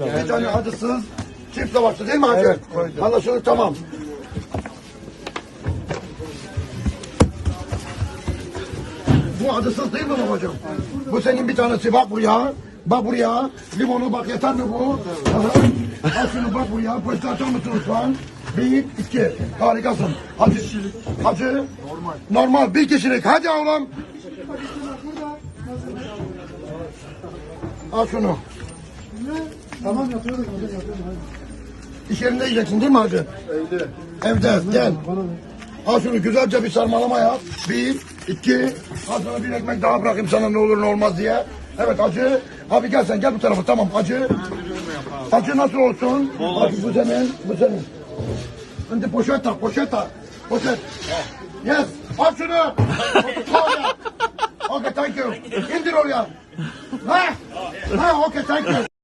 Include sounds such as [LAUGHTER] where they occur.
Bir tane acısız çift lavaşlı değil mi hacı? Evet, koydum. Anlaşıldı tamam. Bu acısız değil mi babacığım? Bu senin bir tanesi bak buraya. Bak buraya. Limonu bak yeter mi bu? Aha. Al şunu bak buraya. Poşete açar mısın lütfen? Bir, iki. Harikasın. Hacı. Hacı. Normal. Normal. Bir kişilik. Hadi oğlum. Al şunu. Tamam yapıyoruz hocam yapıyoruz. İş yerinde yiyeceksin değil mi hacı? Evde. Evde. Gel. Al şunu güzelce bir sarmalama yap. Bir, iki. Al sana bir ekmek daha bırakayım sana ne olur ne olmaz diye. Evet acı. Abi gel sen gel bu tarafa tamam acı. Acı nasıl olsun? Acı bu senin, bu senin. Şimdi poşet tak, poşet tak. Poşet. Yes. Al şunu. [LAUGHS] Okay, thank you. İndir oraya. Ha? Ha, okay, thank you.